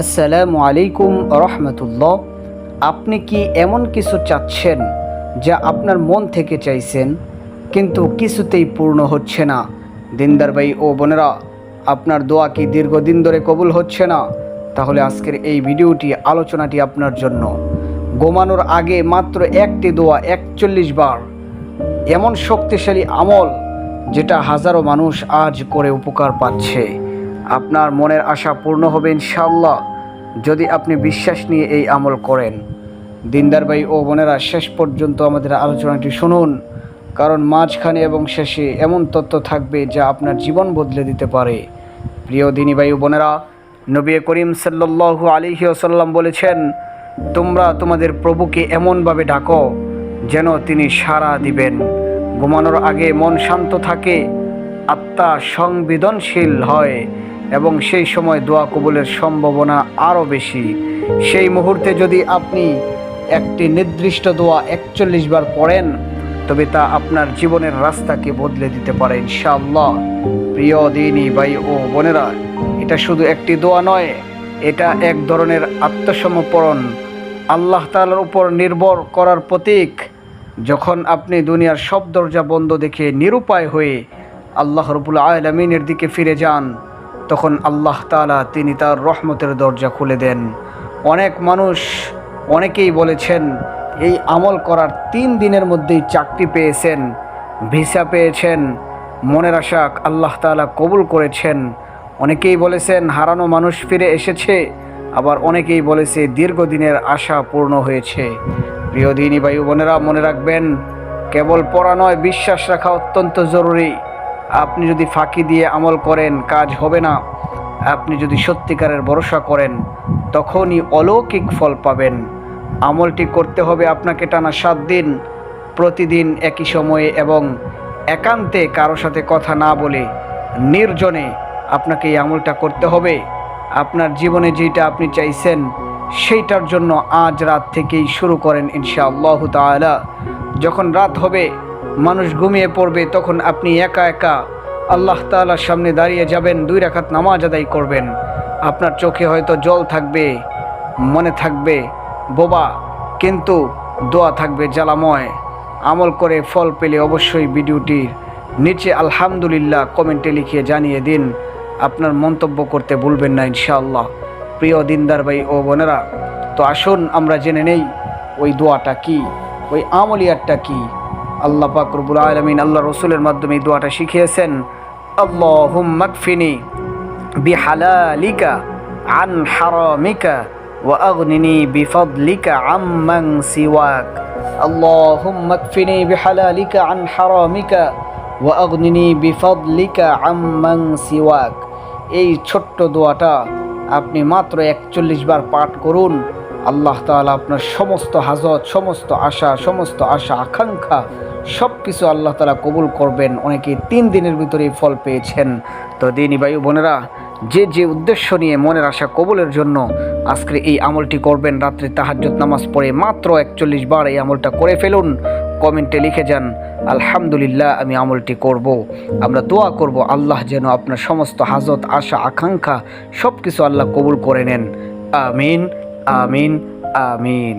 আসসালামু আলাইকুম রহমতুল্লাহ। আপনি কি এমন কিছু চাচ্ছেন যা আপনার মন থেকে চাইছেন, কিন্তু কিছুতেই পূর্ণ হচ্ছে না? দিনদার ভাই ও বোনেরা, আপনার দোয়া কি দীর্ঘদিন ধরে কবুল হচ্ছে না? তাহলে আজকের এই ভিডিওটি, আলোচনাটি আপনার জন্য। ঘুমানোর আগে মাত্র একটি দোয়া একচল্লিশ বার। এমন শক্তিশালী আমল, যেটা হাজারো মানুষ আজ করে উপকার পাচ্ছে। আপনার মনের আশা পূর্ণ হবে ইনশাল্লাহ যদি আপনি বিশ্বাস নিয়ে এই আমল করেন। দিনদার ভাই ও বোনেরা, শেষ পর্যন্ত আমাদের আলোচনাটি শুনুন। কারণ মাঝখানে এবং শেষে এমন তথ্য থাকবে যা আপনার জীবন বদলে দিতে পারে। প্রিয় দিনী ভাই ও বোনেরা, নবী করিম সাল্লু আলিহি আসাল্লাম বলেছেন, তোমরা তোমাদের প্রভুকে এমনভাবে ডাকো যেন তিনি সাড়া দিবেন। ঘুমানোর আগে মন শান্ত থাকে, আত্মা সংবেদনশীল হয়। এবং সেই সময় দোয়া কবুলের সম্ভাবনা আরও বেশি। সেই মুহূর্তে যদি আপনি একটি নির্দিষ্ট দোয়া একচল্লিশ বার পড়েন, তবে তা আপনার জীবনের রাস্তাকে বদলে দিতে পারে ইনশাআল্লাহ। প্রিয় দিনী ভাই ও বোনেরা, এটা শুধু একটি দোয়া নয়, এটা এক ধরনের আত্মসমর্পণ। আল্লাহ তাআলার উপর নির্ভর করার প্রতীক। যখন আপনি দুনিয়ার সব দরজা বন্ধ দেখে নিরুপায় হয়ে আল্লাহ রবুল আলমিনের দিকে ফিরে যান তখন আল্লাহ তাআলা তিনি তার রহমতের দরজা খুলে দেন। অনেক মানুষ অনেকেই বলেছেন, এই আমল করার তিন দিনের মধ্যেই চাকরি পেয়েছেন, ভিসা পেয়েছেন, মনের আশা আল্লাহ তাআলা কবুল করেছেন। অনেকেই বলেছেন, হারানো মানুষ ফিরে এসেছে। আবার অনেকেই বলেছে, দীর্ঘদিনের আশা পূর্ণ হয়েছে। প্রিয় দিনী ভাই বোনেরা, মনে রাখবেন, কেবল পড়া নয়, বিশ্বাস রাখা অত্যন্ত জরুরি। আপনি যদি ফাঁকি দিয়ে আমল করেন, কাজ হবে না। আপনি যদি সত্যিকারের ভরসা করেন, তখনই অলৌকিক ফল পাবেন। আমলটি করতে হবে আপনাকে টানা সাত দিন, প্রতিদিন একই সময়ে এবং একান্তে কারও সাথে কথা না বলে নির্জনে আপনাকে এই আমলটা করতে হবে। আপনার জীবনে যেটা আপনি চাইছেন, সেইটার জন্য আজ রাত থেকেই শুরু করেন ইনশা আল্লাহ তালা যখন রাত হবে মানুষ ঘুমিয়ে পড়বে, তখন আপনি একা একা আল্লাহ তাআলার সামনে দাঁড়িয়ে যাবেন, দুই রাখাত নামাজ আদায় করবেন। আপনার চোখে হয়তো জল থাকবে, মনে থাকবে, বোবা, কিন্তু দোয়া থাকবে জ্বালাময়। আমল করে ফল পেলে অবশ্যই ভিডিওটির নিচে আলহামদুলিল্লাহ কমেন্টে লিখিয়ে জানিয়ে দিন। আপনার মন্তব্য করতে ভুলবেন না ইনশাআল্লাহ। প্রিয় দিনদার ভাই ও বোনেরা, তো আসুন আমরা জেনে নেই ওই দোয়াটা কি, ওই আমলিয়াতটা কি। আল্লাহ পাক রব্বুল আলামিন আল্লাহ রসুলের মাধ্যমে এই দোয়াটা শিখিয়েছেন, আল্লাহুম্মা কফিনি বিহালালিকা আন হারামিকা বিফদলিকা আম্মান সিওয়াক। আল্লাহুম্মা কফিনি বিহালালিকা আন হারামিকা ওয়া আগনিনি বিফদলিকা আম্মান সিওয়াক। এই ছোট্ট দোয়াটা আপনি মাত্র একচল্লিশ বার পাঠ করুন আল্লাহ তাআলা আপনার সমস্ত হাজত, সমস্ত আশা সমস্ত আশা, আকাঙ্ক্ষা সব কিছু আল্লাহ তালা কবুল করবেন। অনেকে তিন দিনের ভিতরেই ফল পেয়েছেন। তো দিনী বায়ু বোনেরা, যে যে উদ্দেশ্য নিয়ে মনের আশা কবুলের জন্য আজকে এই আমলটি করবেন, রাত্রে তাহাজ্জুদ নামাজ পড়ে মাত্র একচল্লিশ বার এই আমলটা করে ফেলুন। কমেন্টে লিখে যান, আলহামদুলিল্লাহ, আমি আমলটি করব। আমরা দোয়া করব আল্লাহ যেন আপনার সমস্ত হাজত, আশা, আকাঙ্ক্ষা সব কিছু আল্লাহ কবুল করে নেন। আমিন। আমিন আমিন